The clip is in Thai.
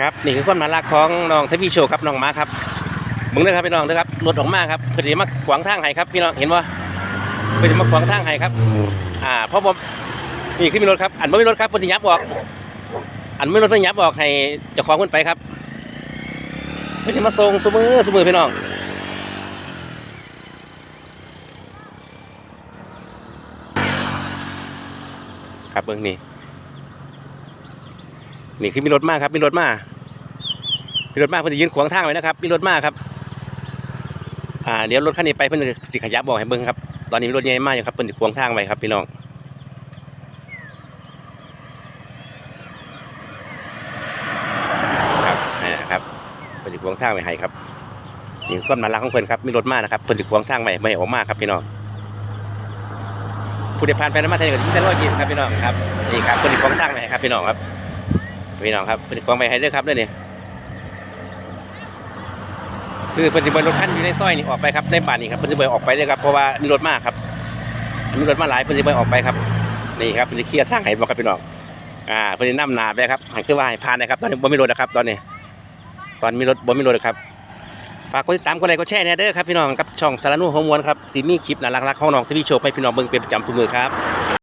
ครับนี่คือความน่ากของน้องทวีโชครับน้องหมาครับมึงเด้อครับพี่น้องเด้อครับรถออกมาครับเพื่อจะมาขวางทางให้ครับพี่น้องเห็นว่าเพื่อจะมาขวางทางให้ครับ อ่าเพราะผมนี่ขึ้นมีรถครับอันไม่มีรถครับเพื่อจะยับออก อันไม่มีรถเพื่อยับออกให้เจ้าของขึ้นไปครับเพื่อจะมาส่งสมือสมือพี่น้องครับเบื้องนี้ นี่คือมีรถมากครับ มีรถมากมีรถมากเพิ่อนจะยืนขวางทางไว้นะครับ มีรถมากครับ อ่า เดี๋ยวรถคันนี้ไปเพิ่อนจะสิขยับบอกให้เบิ่งครับ ตอนนี้มีรถใหญ่มากอยู่ครับเพิ่อนจะขวางทางไว้ครับพี่น้องครับนี่นะครับเพิ่อนจะขวางทางไว้ให้ครับนี่คือความน่ารักของเพิ่นครับ มีรถมากนะครับเพิ่อนจะขวางทางไว้ไม่ออกมากครับพี่น้องผู้ใดผ่านไปนมาไทยก็ยิ้มแต่รอยยิ้มครับพี่น้องครับนี่ครับเพิ่อนจะขวางทางไว้ครับพี่น้องครับ พี่น้องครับเพิ่นสิควางไปให้เด้อครับเด้อนี่คือเพิ่นสิเบิ่งรถคันอยู่ในซอยนี่ออกไปครับในบ้านนี่ครับเพิ่นสิเบิ่งออกไปเด้อครับเพราะว่ามีรถมากครับมีรถมาหลายเพิ่นสิเบิ่งออกไปครับนี่ครับเพิ่นสิเคลียร์ทางให้บ่ครับพี่น้องอ่าเพิ่นสินำหน้าไปครับให้คือว่าให้ผ่านนะครับตอนนี้บ่มีรถนะครับ ตอนนี้ ตอนมีรถบ่มีรถนะครับฝากกดติดตามกดไลค์กดแชร์แน่เด้อครับพี่น้องกับช่องสารนุหัวมวลครับสิมีคลิปน่ารักๆของน้องทวีโชว์ให้พี่น้องเบิ่งเป็นประจำทุกมือครับ